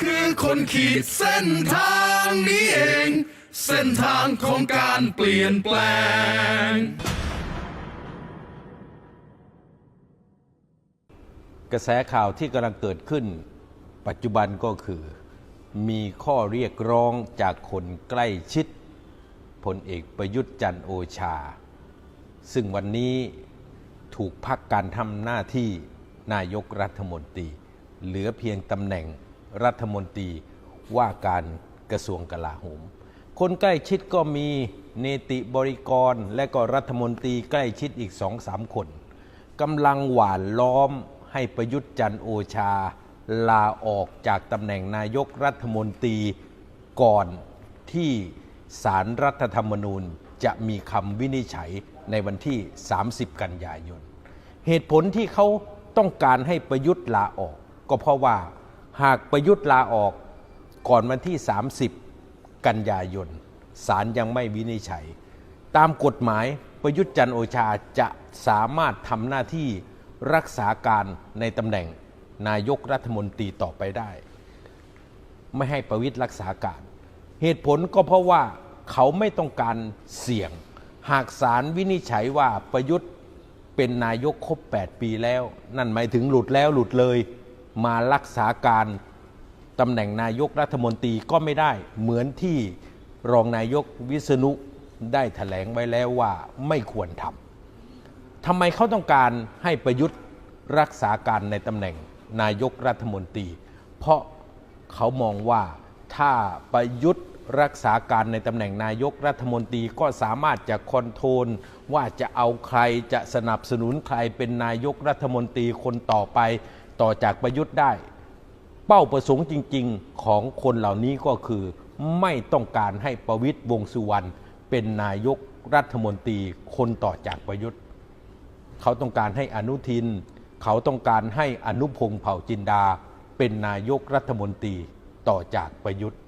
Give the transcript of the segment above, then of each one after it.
คือคนขีดเส้นทางนี้เอง เส้นทางของการเปลี่ยนแปลง กระแสข่าวที่กำลังเกิดขึ้น ปัจจุบันก็คือ มีข้อเรียกร้องจากคนใกล้ชิดพลเอกประยุทธ์จันโอชา ซึ่งวันนี้ถูกพักการทำหน้าที่นายกรัฐมนตรี เหลือเพียงตำแหน่ง รัฐมนตรีว่าการกระทรวงกลาโหม คนใกล้ชิดก็มีเนติบริกรและก็รัฐมนตรีใกล้ชิดอีกสองสามคนกำลังหว่านล้อมให้ประยุทธ์จันโอชา ลาออกจากตำแหน่งนายกรัฐมนตรีก่อนที่สารรัฐธรรมนูญจะมีคำวินิจฉัยในวันที่ 30 กันยายน เหตุผลที่เขาต้องการให้ประยุทธ์ลาออก ก็เพราะว่า หากประยุทธ์ลาออกก่อนวันที่ 30 กันยายนศาลยังไม่วินิจฉัย ตามกฎหมายประยุทธ์จันโอชาจะสามารถทำหน้าที่รักษาการในตำแหน่งนายกรัฐมนตรีต่อไปได้ ไม่ให้ประวิตรรักษาการ เหตุผลก็เพราะว่าเขาไม่ต้องการเสี่ยง หากศาลวินิจฉัยว่าประยุทธ์เป็นนายกครบ 8 ปีแล้ว นั่นหมายถึงหลุดแล้วหลุดเลย มารักษาการตำแหน่งนายกรัฐมนตรีก็ไม่ได้ เหมือนที่รองนายกวิษณุได้ถแถลงไว้แล้วว่าไม่ควรทำทำไมเขาต้องการให้ประยุทธ์รักษาการในตำแหน่งนายกรัฐมนตรี เพราะเขามองว่าถ้าประยุทธ์รักษาการในตำแหน่งนายกรัฐมนตรีก็สามารถจะคอนโทรลว่าจะเอาใครจะสนับสนุนใครเป็นนายกรัฐมนตรีคนต่อไป ต่อจากประยุทธ์ได้ เป้าประสงค์จริง ๆ ของคนเหล่านี้ก็คือ ไม่ต้องการให้ประวิตยวงสุวรรณเป็นนายกรัฐมนตรีคนต่อจากประยุทธ์ เขาต้องการให้อนุทิน เขาต้องการให้อนุพงษ์เผ่าจินดา เป็นนายกรัฐมนตรีต่อจากประยุทธ์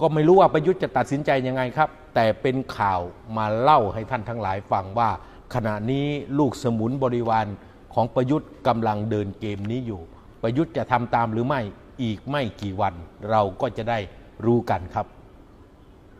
ก็ไม่รู้ว่าประยุทธ์จะตัดสินใจยังไงครับ แต่เป็นข่าวมาเล่าให้ท่านทั้งหลายฟังว่า ขณะนี้ลูกสมุนบริวาร ของประยุทธ์กำลังเดินเกมนี้อยู่ ประยุทธ์จะทำตามหรือไม่อีกไม่กี่วัน เราก็จะได้รู้กันครับ